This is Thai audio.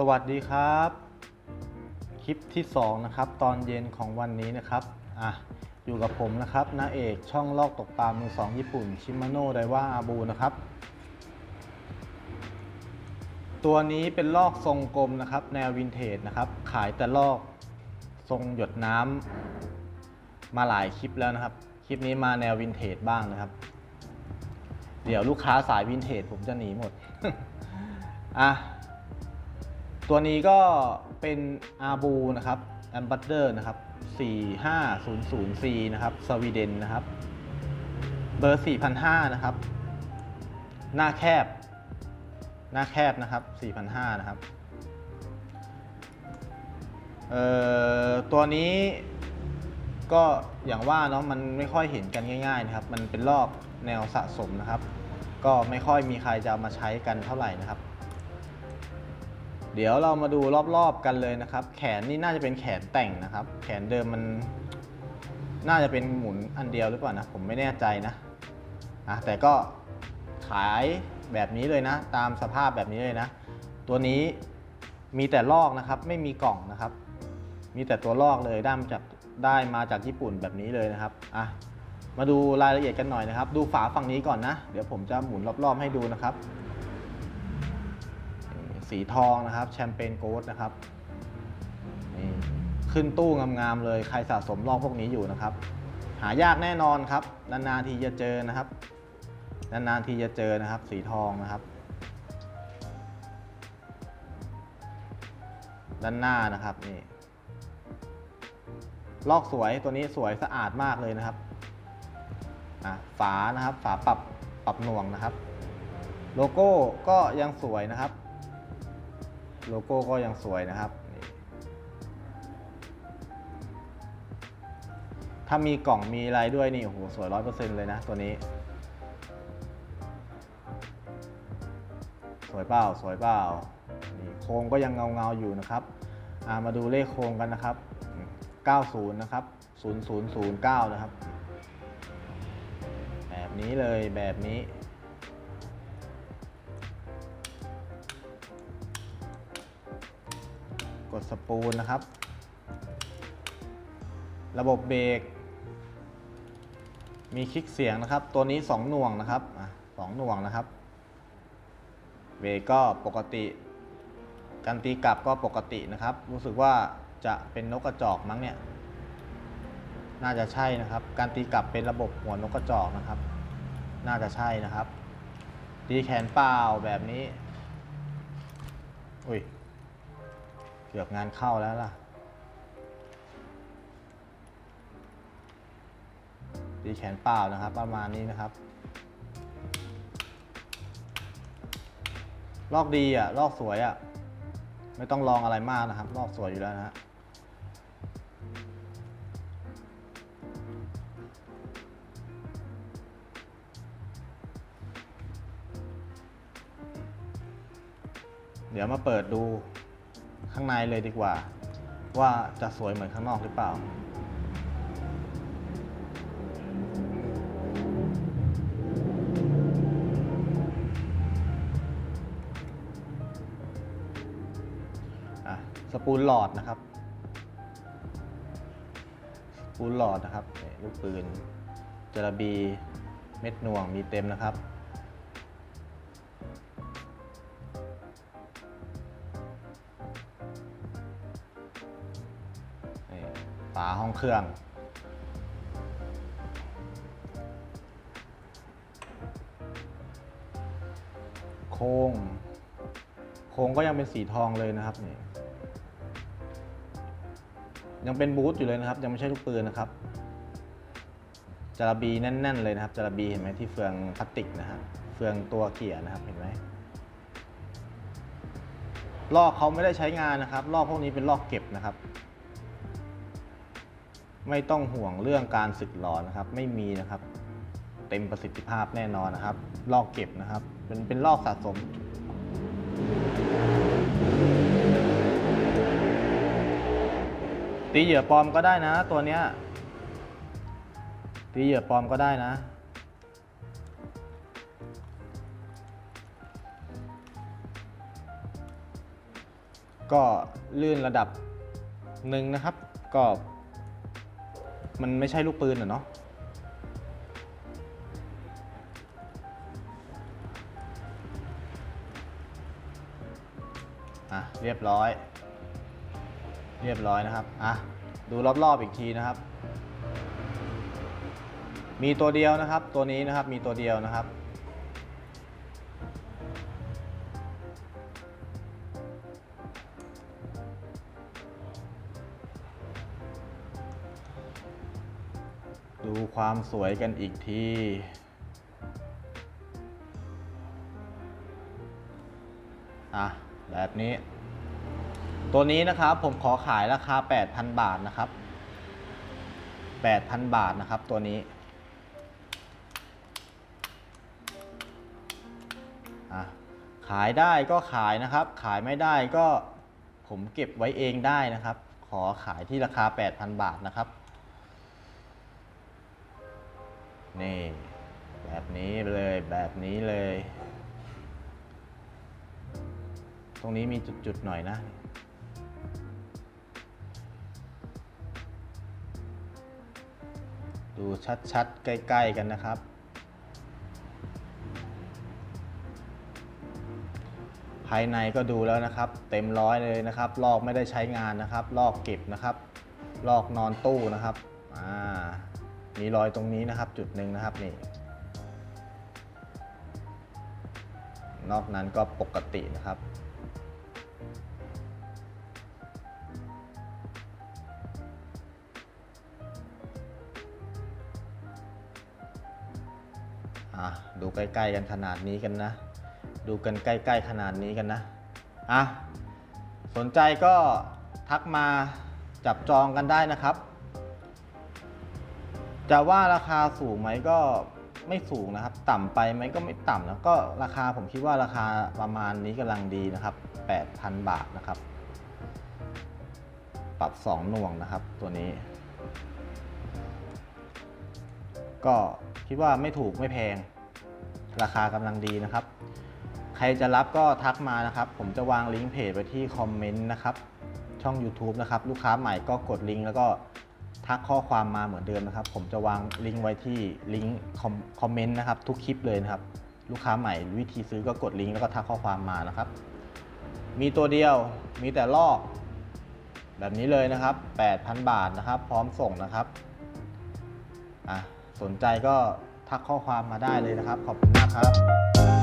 สวัสดีครับ คลิปที่ 2 นะครับ ตอนเย็นของวันนี้นะครับอะอยู่กับผมนะครับนาเอกช่องลอกตกปลามือสองญี่ปุ่นชิมาโนะไดว่าอาบูนะครับ ตัวนี้เป็นลอกทรงกลมนะครับ แนววินเทจนะครับ ขายแต่ลอกทรงหยดน้ำมาหลายคลิปแล้วนะครับ คลิปนี้มาแนววินเทจบ้างนะครับ เดี๋ยวลูกค้าสายวินเทจผมจะหนีหมดอะ ตัวนี้ก็เป็นอาบูนะครับแอมบัตเดอร์นะครับ 4500C นะครับสวีเดนนะครับ เบอร์ 4,500 นะครับ หน้าแคบ หน้าแคบนะครับ 4,500 นะครับเอ่อตัวนี้ก็อย่างว่าเนาะมันไม่ค่อยเห็นกันง่ายๆนะครับ มันเป็นลอกแนวสะสมนะครับ ก็ไม่ค่อยมีใครจะมาใช้กันเท่าไหร่นะครับ เดี๋ยวเรามาดูรอบๆกันเลยนะครับ แขนนี่น่าจะเป็นแขนแต่งนะครับ แขนเดิมมันน่าจะเป็นหมุนอันเดียวหรือเปล่านะ ผมไม่แน่ใจนะอะแต่ก็ขายแบบนี้เลยนะ ตามสภาพแบบนี้เลยนะ ตัวนี้มีแต่ลอกนะครับ ไม่มีกล่องนะครับ มีแต่ตัวลอกเลยได้มาจากได้มาจากญี่ปุ่นแบบนี้เลยนะครับอะมาดูรายละเอียดกันหน่อยนะครับ ดูฝาฝั่งนี้ก่อนนะ เดี๋ยวผมจะหมุนรอบๆให้ดูนะครับ สีทองนะครับแชมเปญโกลด์นะครับนี่ขึ้นตู้งามๆเลยใครสะสมลอกพวกนี้อยู่นะครับ หายากแน่นอนครับ นานๆทีจะเจอนะครับ นานๆทีจะเจอนะครับ สีทองนะครับ ด้านหน้านะครับนี่ลอกสวยตัวนี้สวยสะอาดมากเลยนะครับฝานะครับ ฝาปรับปรับหน่วงนะครับ โลโก้ก็ยังสวยนะครับ โลโก้ก็ยังสวยนะครับ ถ้ามีกล่องมีอะไรด้วยนี่โอ้โหสวยร้อยเปอร์เซ็นต์เลยนะตัวนี้ สวยเปล่าสวยเปล่านี่โครงก็ยังเงาเงาๆอยู่นะครับามาดูเลขโครงกันนะครับ 90 นะครับ 0009 นะครับ แบบนี้เลยแบบนี้ กดสปูลนะครับ ระบบเบรกมีคลิกเสียงนะครับ ตัวนี้ 2 หน่วงนะครับสองหน่วงนะครับ เบรกก็ปกติการตีกลับก็ปกตินะครับ รู้สึกว่าจะเป็นนกกระจอกมั้งเนี่ย น่าจะใช่นะครับ การตีกลับเป็นระบบหัวนกกระจอกนะครับ น่าจะใช่นะครับ ตีแขนเปล่าแบบนี้ อุ้ย เกือบงานเข้าแล้วล่ะ ตีแขนเปล่านะครับ ประมาณนี้นะครับ ลอกดีอะ ลอกสวยอะ ไม่ต้องลองอะไรมากนะครับ ลอกสวยอยู่แล้วนะฮะเดี๋ยวมาเปิดดู ข้างในเลยดีกว่า ว่าจะสวยเหมือนข้างนอกหรือเปล่าอะสปูลหลอดนะครับสปูลหลอดนะครับลูกปืนจระบีเม็ดหน่วงมีเต็มนะครับ ฝาห้องเครื่อง โครงโครงก็ยังเป็นสีทองเลยนะครับนี่ยังเป็นบูทอยู่เลยนะครับ ยังไม่ใช่ลูกปืนนะครับจระบีแน่น ๆ เลยนะครับจระบีเห็นไหมที่เฟืองพลาสติกนะฮะเฟืองตัวเกียร์นะครับเห็นไหมลอกเขาไม่ได้ใช้งานนะครับลอกพวกนี้เป็นลอกเก็บนะครับ ไม่ต้องห่วงเรื่องการสึกหรอนะครับ ไม่มีนะครับ เต็มประสิทธิภาพแน่นอนนะครับ ลอกเก็บนะครับ เป็นเป็นลอกสะสม ตีเหยื่อปลอมก็ได้นะ ตัวเนี้ยตีเหยื่อปลอมก็ได้นะก็ลื่นระดับหนึ่งนะครับ ก็ มันไม่ใช่ลูกปืนอะเนาะอะเรียบร้อย เรียบร้อยนะครับอะดูรอบๆอีกทีนะครับ มีตัวเดียวนะครับ ตัวนี้นะครับมีตัวเดียวนะครับ ดูความสวยกันอีกที อะ แบบนี้ ตัวนี้นะครับผมขอขายราคา 8,000 บาทนะครับ 8,000 บาทนะครับตัวนี้ อะ ขายได้ก็ขายนะครับ ขายไม่ได้ก็ผมเก็บไว้เองได้นะครับ ขอขายที่ราคา 8,000 บาทนะครับ นี่ แบบนี้เลยแบบนี้เลย ตรงนี้มีจุด ๆ หน่อยนะ ดูชัด ๆ ใกล้ ๆ กันนะครับภายในก็ดูแล้วนะครับ เต็มร้อยเลยนะครับ ลอกไม่ได้ใช้งานนะครับ ลอกเก็บนะครับ ลอกนอนตู้นะครับอ่า มีรอยตรงนี้นะครับจุดหนึ่งนะครับนี่ นอกนั้นก็ปกตินะครับอะดูใกล้ๆกันขนาดนี้กันนะ ดูกันใกล้ๆขนาดนี้กันนะอะสนใจก็ทักมาจับจองกันได้นะครับ จะว่าราคาสูงไหมก็ไม่สูงนะครับ ต่ำไปไหมก็ไม่ต่ำนะก็ราคาผมคิดว่าราคาประมาณนี้กำลังดีนะครับ 8,000 บาทนะครับ ปรับ 2 หน่วงนะครับ ตัวนี้ ก็คิดว่าไม่ถูกไม่แพง ราคากำลังดีนะครับ ใครจะรับก็ทักมานะครับ ผมจะวางลิงก์เพจไว้ที่คอมเมนต์นะครับ ช่อง YouTube นะครับ ลูกค้าใหม่ก็กดลิงก์แล้วก็ ทักข้อความมาเหมือนเดิมนะครับ ผมจะวางลิงก์ไว้ที่ลิงก์คอมเมนต์นะครับ ทุกคลิปเลยนะครับ ลูกค้าใหม่วิธีซื้อก็กดลิงก์แล้วก็ทักข้อความมานะครับ มีตัวเดียวมีแต่ลอก แบบนี้เลยนะครับ 8,000 บาทนะครับ พร้อมส่งนะครับอะสนใจก็ทักข้อความมาได้เลยนะครับ ขอบคุณมากครับ